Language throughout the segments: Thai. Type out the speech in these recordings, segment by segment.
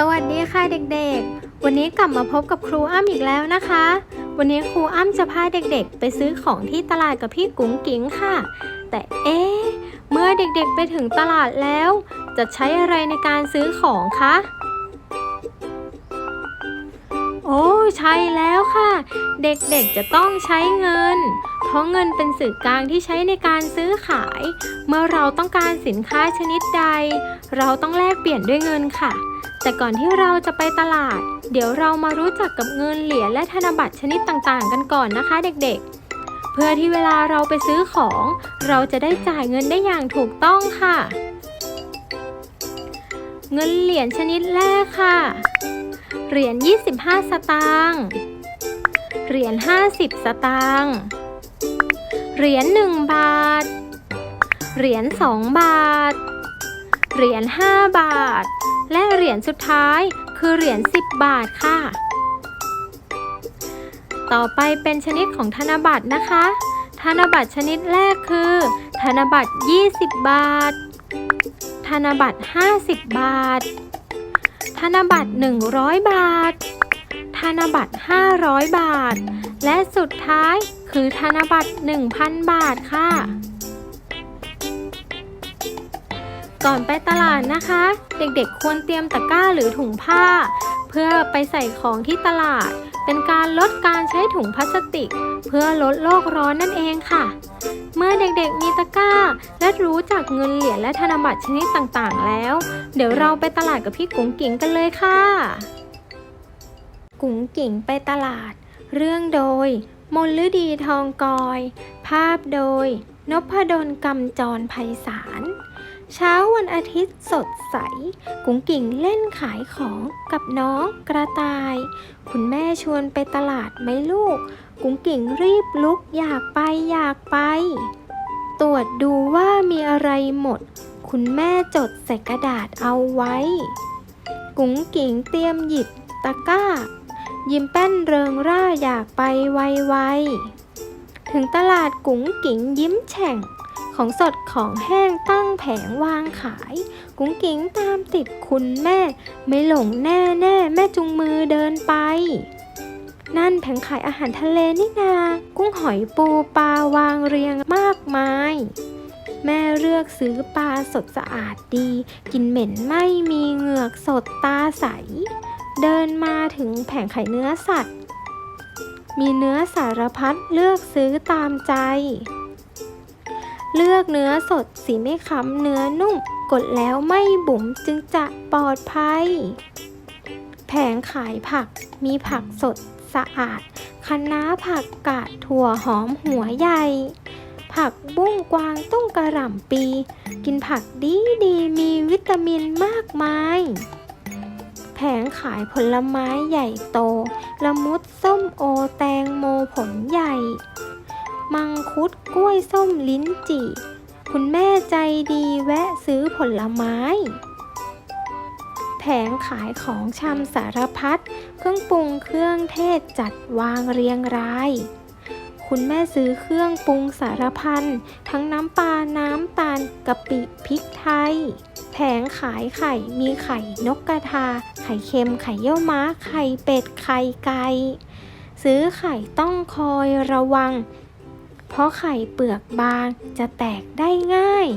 สวัสดีค่ะเด็กๆ วันนี้กลับมาพบกับครูอ้ำอีกแล้วนะคะ วันนี้ครูอ้ำจะพาเด็กๆ ไปซื้อของที่ตลาดกับพี่กุ๋งกิ๋งค่ะ แต่เอ๊ะ เมื่อเด็กๆไปถึงตลาดแล้ว จะใช้อะไรในการซื้อของคะ โอ้ใช่แล้วค่ะ เด็กๆจะต้องใช้เงิน เพราะเงินเป็นสื่อกลางที่ใช้ในการซื้อขาย เมื่อเราต้องการสินค้าชนิดใด เราต้องแลกเปลี่ยนด้วยเงินค่ะ แต่ก่อนที่เราจะไปตลาด เดี๋ยวเรามารู้จักกับเงินเหรียญและธนบัตรชนิดต่างๆ กันก่อนนะคะเด็กๆ เพื่อที่เวลาเราไปซื้อของ เราจะได้จ่ายเงินได้อย่างถูกต้องค่ะ เงินเหรียญชนิดแรกค่ะ เหรียญ 25 สตางค์ เหรียญ 50 สตางค์ เหรียญ 1 บาท เหรียญ 2 บาท เหรียญ 5 บาท และเหรียญสุดท้ายคือเหรียญ 10 บาทค่ะ ต่อไปเป็นชนิดของธนบัตรนะคะ ธนบัตรชนิดแรกคือ ธนบัตร 20 บาท ธนบัตร 50 บาท ธนบัตร 100 บาท ธนบัตร 500 บาท และสุดท้ายคือธนบัตร 1,000 บาทค่ะ ก่อนไปตลาดนะคะ เด็กๆควรเตรียมตะกร้าหรือถุงผ้า เพื่อไปใส่ของที่ตลาด เป็นการลดการใช้ถุงพลาสติก เพื่อลดโลกร้อนนั่นเองค่ะ เมื่อเด็กๆมีตะกร้า และรู้จักเงินเหรียญและธนบัตรชนิดต่างๆ แล้ว เดี๋ยวเราไปตลาดกับพี่กุ๋งกิ่งกันเลยค่ะ กุ๋งกิ่งไปตลาด เรื่องโดยมนฤดีทองกอย ภาพโดยนพดลกำจรไพศาล เช้าวันอาทิตย์สดใส กุ๋งกิ่งเล่นขายของกับน้องกระต่าย คุณแม่ชวนไปตลาดไหมลูก กุ๋งกิ่งรีบลุกอยากไปอยากไป ตรวจดูว่ามีอะไรหมด คุณแม่จดใส่กระดาษเอาไว้ กุ๋งกิ่งเตรียมหยิบตะกร้า ยิ้มแป้นเริงร่าอยากไปไวๆถึงตลาดกุ๋งกิ่งยิ้มแฉ่ง ของสดของแห้งตั้งแผงวางขาย กุ๋งกิ่งตามติดคุณแม่ ไม่หลงแน่แน่แม่จุงมือเดินไป นั่นแผงขายอาหารทะเลนี่นา กุ้งหอยปูปลาวางเรียงมากมาย แม่เลือกซื้อปลาสดสะอาดดี กินเหม็นไม่มีเหงือกสดตาใส เดินมาถึงแผงขายเนื้อสัตว์ มีเนื้อสารพัดเลือกซื้อตามใจ เลือกเนื้อสดสีไม่ค้ำเนื้อนุ่ม กดแล้วไม่บุ๋มจึงจะปลอดภัย แผงขายผักมีผักสดสะอาดคะน้าผักกาดถั่วหอมหัวใหญ่ ผักบุ้งกวางตุ้งกระหล่ำปี กินผักดีดีมีวิตามินมากมาย แผงขายผลไม้ใหญ่โต ละมุดส้มโอแตงโมผลใหญ่ มังคุดกล้วยส้มลิ้นจี่ คุณแม่ใจดีแวะซื้อผลไม้ แผงขายของชำสารพัด เครื่องปรุงเครื่องเทศจัดวางเรียงราย คุณแม่ซื้อเครื่องปรุงสารพันทั้งน้ำปลา น้ำตาลกะปิพริกไทย แผงขายไข่มีไข่นกกระทา ไข่เค็มไข่เยี่ยวม้า ไข่เป็ด ไข่ไก่ซื้อไข่ต้องคอยระวัง เพราะไข่เปลือกบางจะแตกได้ง่าย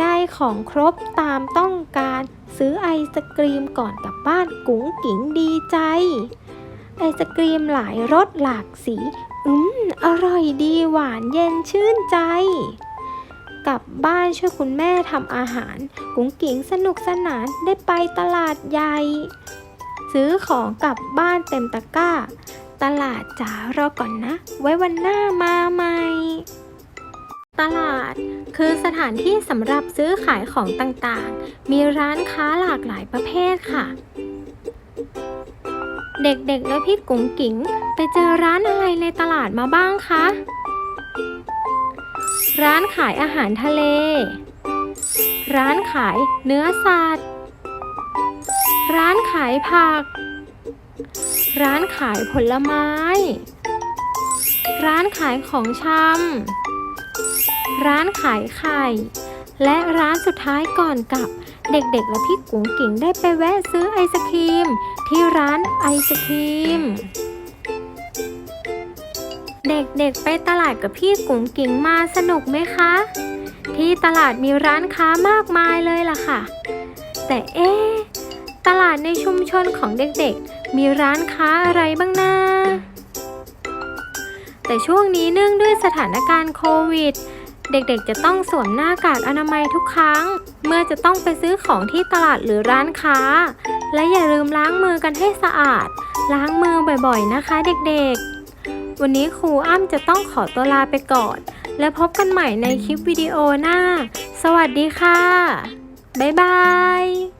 ได้ของครบตามต้องการซื้อไอศกรีมก่อนกลับบ้านกุ๋งกิ๋งดีใจ ไอศกรีมหลายรสหลากสี อืม อร่อยดีหวานเย็นชื่นใจ กลับบ้านช่วยคุณแม่ทำอาหาร กุ๋งกิ๋งสนุกสนานได้ไปตลาดใหญ่ ซื้อของกลับบ้านเต็มตะกร้า ตลาดจ๋ารอก่อนนะ ไว้วันหน้ามาใหม่ ตลาด คือสถานที่สำหรับซื้อขายของต่างๆ มีร้านค้าหลากหลายประเภทค่ะ เด็กๆและพี่กุ๋งกิ๋งไปเจอร้านอะไรในตลาดมาบ้างคะ ร้านขายอาหารทะเล ร้านขายเนื้อสัตว์ ร้านขายผัก ร้านขายผลไม้ ร้านขายของชำ ร้านขายไข่ และร้านสุดท้ายก่อนกลับ เด็กๆและพี่กุ๋งกิ่งได้ไปแวะซื้อไอศครีม ที่ร้านไอศครีม เด็กๆไปตลาดกับพี่กุ๋งกิ่งมาสนุกไหมคะ ที่ตลาดมีร้านค้ามากมายเลยล่ะค่ะ แต่เอ๊ตลาดในชุมชนของเด็กๆ มีร้านค้าอะไรบ้างนะแต่ช่วงนี้เนื่องด้วยสถานการณ์โควิด เด็กๆจะต้องสวมหน้ากากอนามัยทุกครั้ง เมื่อจะต้องไปซื้อของที่ตลาดหรือร้านค้า และอย่าลืมล้างมือกันให้สะอาด ล้างมือบ่อยๆนะคะเด็กๆ วันนี้ครูอ้ำจะต้องขอตัวลาไปก่อน และพบกันใหม่ในคลิปวิดีโอหน้า สวัสดีค่ะ บ๊ายบาย